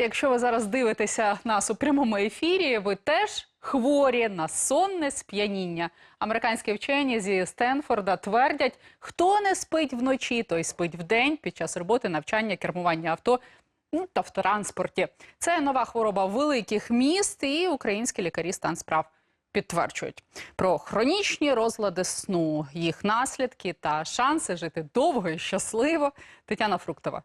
Якщо ви зараз дивитеся нас у прямому ефірі, ви теж хворі на сонне сп'яніння. Американські вчені зі Стенфорда твердять, хто не спить вночі, той спить вдень під час роботи, навчання, кермування авто. Ну, та в транспорті. Це нова хвороба великих міст, і українські лікарі стан справ підтверджують про хронічні розлади сну, їх наслідки та шанси жити довго і щасливо. Тетяна Фруктова.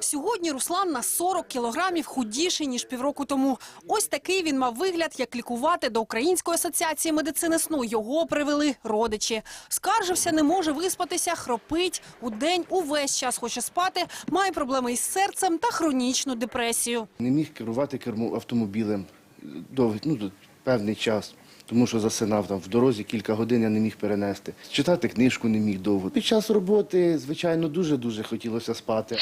Сьогодні Руслан на 40 кілограмів худіший, ніж півроку тому. Ось такий він мав вигляд, як лікувати до Української асоціації медицини сну. Його привели родичі. Скаржився, не може виспатися, хропить. У день увесь час хоче спати, має проблеми із серцем та хронічну депресію. Не міг керувати кермо автомобілем довгий, ну, певний час, тому що засинав там в дорозі кілька годин я не міг перенести. Читати книжку не міг довго. Під час роботи, звичайно, дуже-дуже хотілося спати.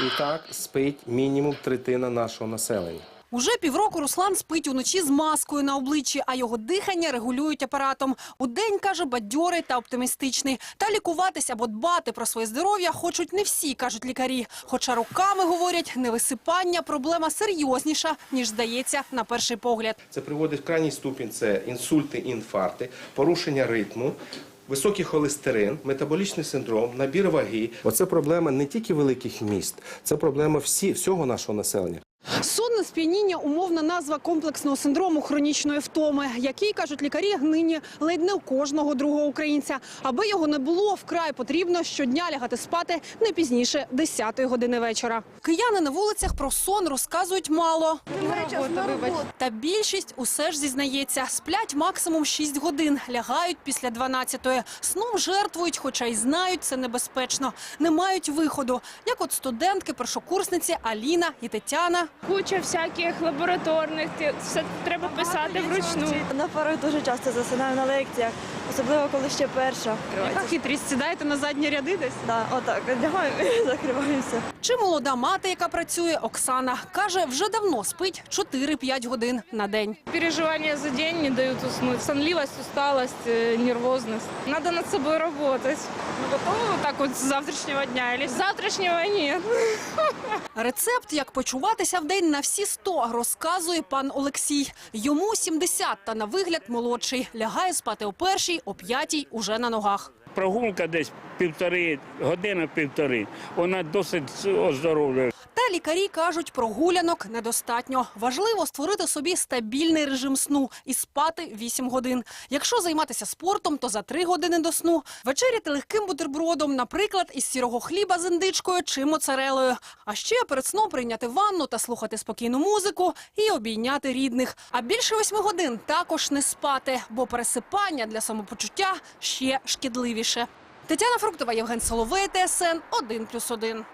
І так спить мінімум третина нашого населення. Уже півроку Руслан спить уночі з маскою на обличчі, а його дихання регулюють апаратом. Удень, каже, бадьорий та оптимістичний. Та лікуватися або дбати про своє здоров'я хочуть не всі, кажуть лікарі. Хоча руками говорять, невисипання – проблема серйозніша, ніж здається на перший погляд. Це приводить в крайній ступінь це інсульти, інфаркти, порушення ритму. Високий холестерин, метаболічний синдром, набір ваги. Оце проблема не тільки великих міст, це проблема всі, всього нашого населення. Сонне сп'яніння – умовна назва комплексного синдрому хронічної втоми, який, кажуть лікарі, нині ледь не у кожного другого українця. Аби його не було, вкрай потрібно щодня лягати спати не пізніше 10 години вечора. Кияни на вулицях про сон розказують мало. Та більшість усе ж зізнається, сплять максимум 6 годин, лягають після 12-ї. Сном жертвують, хоча й знають, це небезпечно. Не мають виходу, як от студентки, першокурсниці Аліна і Тетяна. Куча всяких лабораторних, все треба писати вручну. На парах дуже часто засинаю на лекціях, особливо коли ще перша. Яка хитрість, сідаєте на задні ряди десь? Да, отак, і закриваюся. Чи молода мати, яка працює, Оксана, каже, вже давно спить 4-5 годин на день. Переживания за день не дают уснуть. Сонливость, усталость, э, нервозность. Надо над собой работать. Ну, готова вот так вот с завтрашнего дня или с завтрашнего нет. Рецепт, як почуватися в день на всі 100, розказує пан Олексій. Йому 70, та на вигляд молодший. Лягає спати о першій, о п'ятій, уже на ногах. прогулка десь півтори, година півтори. Вона досить оздоровлює. Лікарі кажуть, прогулянок недостатньо. Важливо створити собі стабільний режим сну і спати 8 годин. Якщо займатися спортом, то за 3 години до сну. Вечеряти легким бутербродом, наприклад, із сірого хліба з індичкою чи моцарелою. А ще перед сном прийняти ванну та слухати спокійну музику і обійняти рідних. А більше 8 годин також не спати, бо пересипання для самопочуття ще шкідливіше. Тетяна Фруктова, Євген Соловей, ТСН 1+,1.